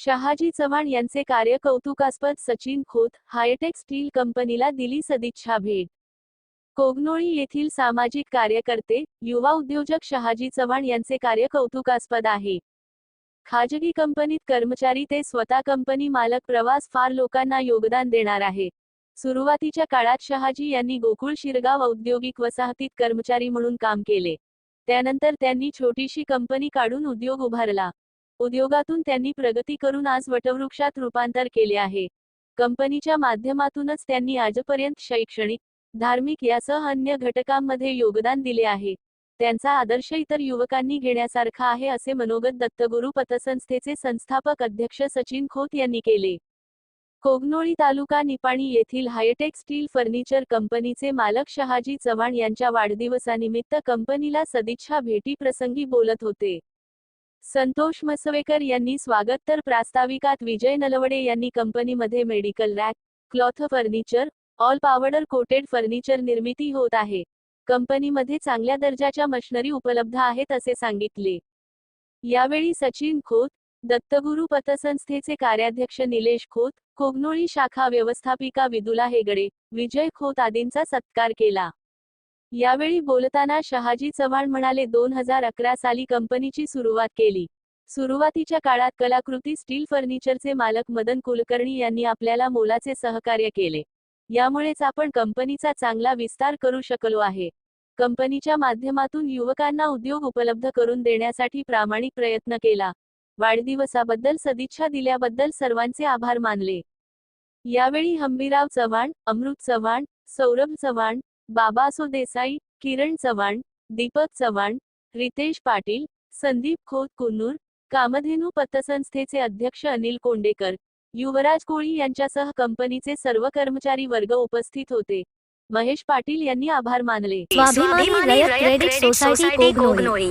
शहाजी चव्हाण यांचे कार्य कौतुकास्पद सचिन खोत हायटेक स्टील कंपनीला दिली सदिच्छा भेट. कोगनोळी येथील सामाजिक कार्यकर्ते युवा उद्योजक शहाजी चव्हाण यांचे कार्य कौतुकास्पद आहे. खाजगी कंपनीत कर्मचारी ते स्वतः कंपनी मालक प्रवास फार लोकांना योगदान देणार आहे. सुरुवातीच्या काळात शहाजी यांनी गोकुळ शिरगाव औद्योगिक वसाहतीत कर्मचारी म्हणून काम केले. त्यानंतर त्यांनी छोटीशी कंपनी काढून उद्योग उभारला. उद्योगातून त्यांनी प्रगती करून आज वटवृक्षात रूपांतर केले आहे. कंपनीच्या माध्यमातूनच त्यांनी आजपर्यंत शैक्षणिक धार्मिक यासह अन्य घटकांमध्ये योगदान दिले आहे. त्यांचा आदर्श इतर युवकांनी घेण्यासारखा आहे असे मनोगत दत्तगुरु पतसंस्थेचे संस्थापक अध्यक्ष सचिन खोत यांनी केले. कोगनोळी तालुका निपाणी येथील हायटेक स्टील फर्निचर कंपनीचे मालक शहाजी चव्हाण यांच्या वाढदिवसानिमित्त कंपनीला सदिच्छा भेटी प्रसंगी बोलत होते. संतोष मसवेकर यांनी स्वागत तर प्रास्ताविकात विजय नलवडे यांनी कंपनीमध्ये medical rack cloth furniture all powder coated furniture निर्मिती होत आहे. कंपनीमध्ये चांगल्या दर्जाच्या मशनरी उपलब्ध आहेत असे सांगितले. यावेळी सचिन खोत दत्तगुरु पतसंस्थेचे कार्याध्यक्ष निलेश खोत कोगनोळी शाखा व्यवस्थापिका विदुला हेगडे विजय खोत आदींचा सत्कार केला. यावेळी बोलताना शहाजी चव्हाण म्हणाले दोन हजार अकरा साली कंपनीची सुरुवात केली. सुरुवातीच्या काळात कलाकृती स्टील फर्निचरचे मालक मदन कुलकर्णी यांनी आपल्याला मोलाचे सहकार्य केले. यामुळेच आपण कंपनीचा चांगला विस्तार करू शकलो आहे. कंपनीच्या माध्यमातून युवकांना उद्योग उपलब्ध करून देण्यासाठी प्रामाणिक प्रयत्न केला. वाढदिवसाबद्दल सदिच्छा दिल्याबद्दल सर्वांचे आभार मानले. यावेळी हंबीराव चव्हाण अमृत चव्हाण सौरभ चव्हाण बाबासो देसाई किरण चव्हाण दीपक चव्हाण रितेश पाटील संदीप खोत कुन्नूर कामधेनू पतसंस्थेचे अध्यक्ष अनिल कोंडेकर युवराज कोळी यांच्यासह कंपनीचे सर्व कर्मचारी वर्ग उपस्थित होते. महेश पाटील यांनी आभार मानले. स्वाभिमानी रयत क्रेडिट सोसायटी कोगनोळी